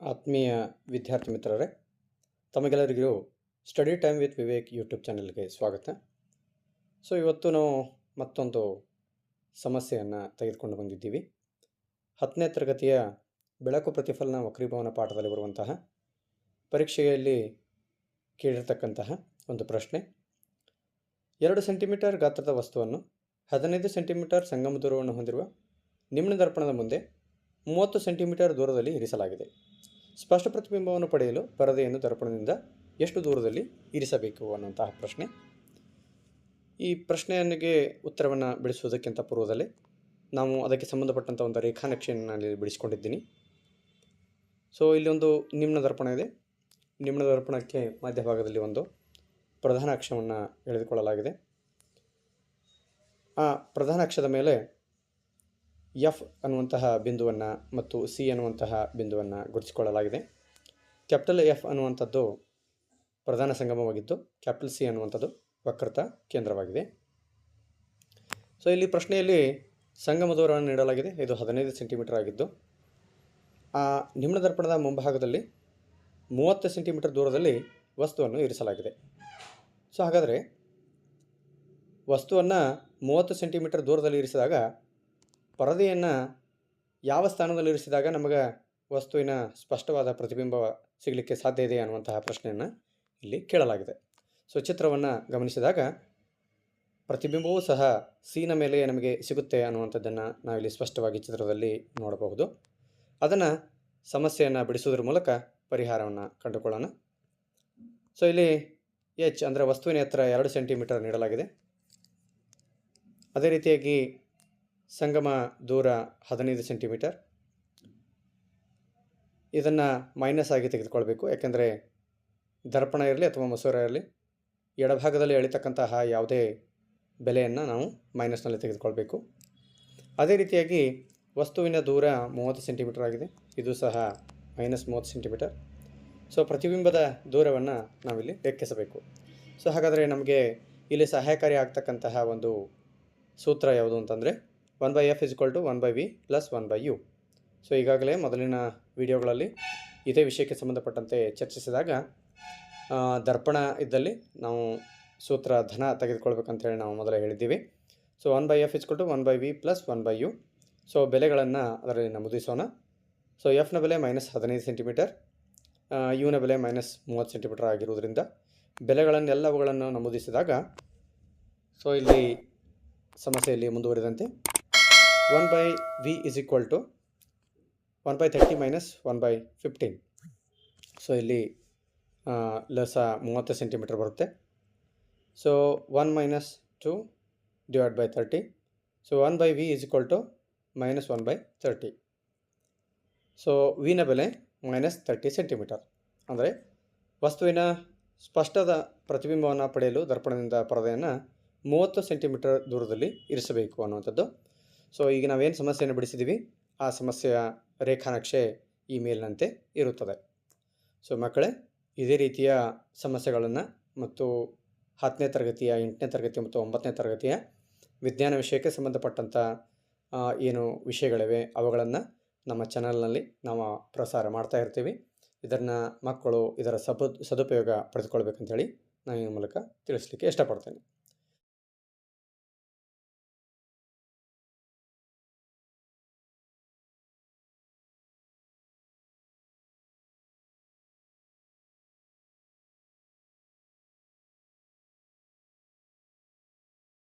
ಆತ್ಮೀಯ ವಿದ್ಯಾರ್ಥಿ ಮಿತ್ರರೇ, ತಮಗೆಲ್ಲರಿಗೂ study time with Vivek YouTube ಚಾನಲ್ಗೆ ಸ್ವಾಗತ. ಸೊ ಇವತ್ತು ನಾವು ಮತ್ತೊಂದು ಸಮಸ್ಯೆಯನ್ನು ತೆಗೆದುಕೊಂಡು ಬಂದಿದ್ದೀವಿ. ಹತ್ತನೇ ತರಗತಿಯ ಬೆಳಕು ಪ್ರತಿಫಲನ ವಕ್ರೀಭವನ ಪಾಠದಲ್ಲಿ ಬರುವಂತಹ ಪರೀಕ್ಷೆಯಲ್ಲಿ ಕೇಳಿರ್ತಕ್ಕಂತಹ ಒಂದು ಪ್ರಶ್ನೆ. ಎರಡು ಸೆಂಟಿಮೀಟರ್ ಗಾತ್ರದ ವಸ್ತುವನ್ನು ಹದಿನೈದು ಸೆಂಟಿಮೀಟರ್ ಸಂಗಮ ದೂರವನ್ನು ಹೊಂದಿರುವ ನಿಮ್ನ ದರ್ಪಣದ ಮುಂದೆ ಮೂವತ್ತು ಸೆಂಟಿಮೀಟರ್ ದೂರದಲ್ಲಿ ಇರಿಸಲಾಗಿದೆ. ಸ್ಪಷ್ಟ ಪ್ರತಿಬಿಂಬವನ್ನು ಪಡೆಯಲು ಪರದೆಯನ್ನು ದರ್ಪಣದಿಂದ ಎಷ್ಟು ದೂರದಲ್ಲಿ ಇರಿಸಬೇಕು ಅನ್ನುವಂತಹ ಪ್ರಶ್ನೆ. ಈ ಪ್ರಶ್ನೆಯನ್ನಿಗೆ ಉತ್ತರವನ್ನು ಬಿಡಿಸುವುದಕ್ಕಿಂತ ಪೂರ್ವದಲ್ಲೇ ನಾವು ಅದಕ್ಕೆ ಸಂಬಂಧಪಟ್ಟಂಥ ಒಂದು ರೇಖಾನಕ್ಷೆಯನ್ನು ನಾನು ಬಿಡಿಸ್ಕೊಂಡಿದ್ದೀನಿ. ಸೊ ಇಲ್ಲಿ ಒಂದು ನಿಮ್ನ ದರ್ಪಣ ಇದೆ. ನಿಮ್ನ ದರ್ಪಣಕ್ಕೆ ಮಧ್ಯಭಾಗದಲ್ಲಿ ಒಂದು ಪ್ರಧಾನ ಅಕ್ಷವನ್ನು ಎಳೆದುಕೊಳ್ಳಲಾಗಿದೆ. ಆ ಪ್ರಧಾನ ಅಕ್ಷದ ಮೇಲೆ ಎಫ್ ಅನ್ನುವಂತಹ ಬಿಂದುವನ್ನು ಮತ್ತು ಸಿ ಅನ್ನುವಂತಹ ಬಿಂದುವನ್ನು ಗುರುತಿಸಿಕೊಳ್ಳಲಾಗಿದೆ. ಕ್ಯಾಪಿಟಲ್ ಎಫ್ ಅನ್ನುವಂಥದ್ದು ಪ್ರಧಾನ ಸಂಗಮವಾಗಿದ್ದು, ಕ್ಯಾಪಿಟಲ್ ಸಿ ಅನ್ನುವಂಥದ್ದು ವಕ್ರತ ಕೇಂದ್ರವಾಗಿದೆ. ಸೊ ಇಲ್ಲಿ ಪ್ರಶ್ನೆಯಲ್ಲಿ ಸಂಗಮ ದೂರವನ್ನು ನೀಡಲಾಗಿದೆ. ಇದು ಹದಿನೈದು ಸೆಂಟಿಮೀಟರ್ ಆಗಿದ್ದು, ಆ ನಿಮ್ನ ದರ್ಪಣದ ಮುಂಭಾಗದಲ್ಲಿ ಮೂವತ್ತು ಸೆಂಟಿಮೀಟರ್ ದೂರದಲ್ಲಿ ವಸ್ತುವನ್ನು ಇರಿಸಲಾಗಿದೆ. ಸೊ ಹಾಗಾದರೆ ವಸ್ತುವನ್ನು ಮೂವತ್ತು ಸೆಂಟಿಮೀಟರ್ ದೂರದಲ್ಲಿ ಇರಿಸಿದಾಗ ಪರದೆಯನ್ನು ಯಾವ ಸ್ಥಾನದಲ್ಲಿ ಇರಿಸಿದಾಗ ನಮಗೆ ವಸ್ತುವಿನ ಸ್ಪಷ್ಟವಾದ ಪ್ರತಿಬಿಂಬ ಸಿಗಲಿಕ್ಕೆ ಸಾಧ್ಯ ಇದೆ ಅನ್ನುವಂತಹ ಪ್ರಶ್ನೆಯನ್ನು ಇಲ್ಲಿ ಕೇಳಲಾಗಿದೆ. ಸೊ ಚಿತ್ರವನ್ನು ಗಮನಿಸಿದಾಗ ಪ್ರತಿಬಿಂಬವೂ ಸಹ ಸೀನ ಮೇಲೆ ನಮಗೆ ಸಿಗುತ್ತೆ ಅನ್ನುವಂಥದ್ದನ್ನು ನಾವಿಲ್ಲಿ ಸ್ಪಷ್ಟವಾಗಿ ಚಿತ್ರದಲ್ಲಿ ನೋಡಬಹುದು. ಅದನ್ನು ಸಮಸ್ಯೆಯನ್ನು ಬಿಡಿಸೋದ್ರ ಮೂಲಕ ಪರಿಹಾರವನ್ನು ಕಂಡುಕೊಳ್ಳೋಣ. ಸೊ ಇಲ್ಲಿ ಎಚ್ ಅಂದರೆ ವಸ್ತುವಿನ ಎತ್ತರ ಎರಡು ಸೆಂಟಿಮೀಟರ್ ನೀಡಲಾಗಿದೆ. ಅದೇ ರೀತಿಯಾಗಿ ಸಂಗಮ ದೂರ ಹದಿನೈದು ಸೆಂಟಿಮೀಟರ್. ಇದನ್ನು ಮೈನಸ್ ಆಗಿ ತೆಗೆದುಕೊಳ್ಬೇಕು. ಯಾಕೆಂದರೆ ದರ್ಪಣ ಇರಲಿ ಅಥವಾ ಮಸೂರ ಇರಲಿ, ಎಡಭಾಗದಲ್ಲಿ ಎಳಿತಕ್ಕಂತಹ ಯಾವುದೇ ಬೆಲೆಯನ್ನು ನಾವು ಮೈನಸ್ನಲ್ಲಿ ತೆಗೆದುಕೊಳ್ಬೇಕು. ಅದೇ ರೀತಿಯಾಗಿ ವಸ್ತುವಿನ ದೂರ ಮೂವತ್ತು ಸೆಂಟಿಮೀಟರ್ ಆಗಿದೆ. ಇದು ಸಹ ಮೈನಸ್ ಮೂವತ್ತು ಸೆಂಟಿಮೀಟರ್. ಸೊ ಪ್ರತಿಬಿಂಬದ ದೂರವನ್ನು ನಾವಿಲ್ಲಿ ಲೆಕ್ಕಿಸಬೇಕು. ಸೊ ಹಾಗಾದರೆ ನಮಗೆ ಇಲ್ಲಿ ಸಹಾಯಕಾರಿ ಆಗ್ತಕ್ಕಂತಹ ಒಂದು ಸೂತ್ರ ಯಾವುದು ಅಂತಂದರೆ one by F is equal to one by V plus one by U so ಈಗಾಗಲೇ ಮೊದಲಿನ ವಿಡಿಯೋಗಳಲ್ಲಿ ಇದೇ ವಿಷಯಕ್ಕೆ ಸಂಬಂಧಪಟ್ಟಂತೆ ಚರ್ಚಿಸಿದಾಗ ದರ್ಪಣ ಇದ್ದಲ್ಲಿ ನಾವು ಸೂತ್ರ ಧನ ತೆಗೆದುಕೊಳ್ಬೇಕಂತೇಳಿ ನಾವು ಮೊದಲೇ ಹೇಳಿದ್ದೀವಿ. So one by F is equal to one by V plus one by U so ಬೆಲೆಗಳನ್ನು ಅದರಲ್ಲಿ ನಮೂದಿಸೋಣ. ಸೊ ಎಫ್ನ ಬೆಲೆ ಮೈನಸ್ ಹದಿನೈದು ಸೆಂಟಿಮೀಟರ್ ಯುನ ಬೆಲೆ ಮೈನಸ್ ಮೂವತ್ತು ಸೆಂಟಿಮೀಟರ್ ಆಗಿರುವುದರಿಂದ ಬೆಲೆಗಳನ್ನೆಲ್ಲವುಗಳನ್ನು ನಮೂದಿಸಿದಾಗ ಸೊ ಇಲ್ಲಿ ಸಮಸ್ಯೆಯಲ್ಲಿ ಮುಂದುವರಿದಂತೆ one by V is equal to one by thirty minus one by fifteen so ಇಲ್ಲಿ ಲಸಾ ಮೂವತ್ತು ಸೆಂಟಿಮೀಟರ್ ಬರುತ್ತೆ. So one minus two divide by thirty so one by V is equal to minus one by thirty so ವಿನ ಬೆಲೆ minus thirty centimetre ಅಂದರೆ, ವಸ್ತುವಿನ ಸ್ಪಷ್ಟದ ಪ್ರತಿಬಿಂಬವನ್ನು ಪಡೆಯಲು ದರ್ಪಣದಿಂದ ಪರದೆಯನ್ನು ಮೂವತ್ತು ಸೆಂಟಿಮೀಟರ್ ದೂರದಲ್ಲಿ ಇರಿಸಬೇಕು ಅನ್ನುವಂಥದ್ದು ಸೊ ಈಗ ನಾವೇನು ಸಮಸ್ಯೆಯನ್ನು ಬಿಡಿಸಿದ್ದೀವಿ ಆ ಸಮಸ್ಯೆಯ ರೇಖಾನಕ್ಷೆ ಈ ಮೇಲಿನಂತೆ ಇರುತ್ತದೆ. ಸೊ ಮಕ್ಕಳೇ, ಇದೇ ರೀತಿಯ ಸಮಸ್ಯೆಗಳನ್ನು ಮತ್ತು ಹತ್ತನೇ ತರಗತಿಯ, ಎಂಟನೇ ತರಗತಿ ಮತ್ತು ಒಂಬತ್ತನೇ ತರಗತಿಯ ವಿಜ್ಞಾನ ವಿಷಯಕ್ಕೆ ಸಂಬಂಧಪಟ್ಟಂಥ ಏನು ವಿಷಯಗಳಿವೆ, ಅವುಗಳನ್ನು ನಮ್ಮ ಚಾನಲ್ನಲ್ಲಿ ನಾವು ಪ್ರಸಾರ ಮಾಡ್ತಾ ಇರ್ತೀವಿ. ಇದನ್ನು ಮಕ್ಕಳು ಇದರ ಸಬ ಸದುಪಯೋಗ ಪಡೆದುಕೊಳ್ಬೇಕಂತೇಳಿ ನಾನು ಈ ಮೂಲಕ ತಿಳಿಸ್ಲಿಕ್ಕೆ ಇಷ್ಟಪಡ್ತೇನೆ.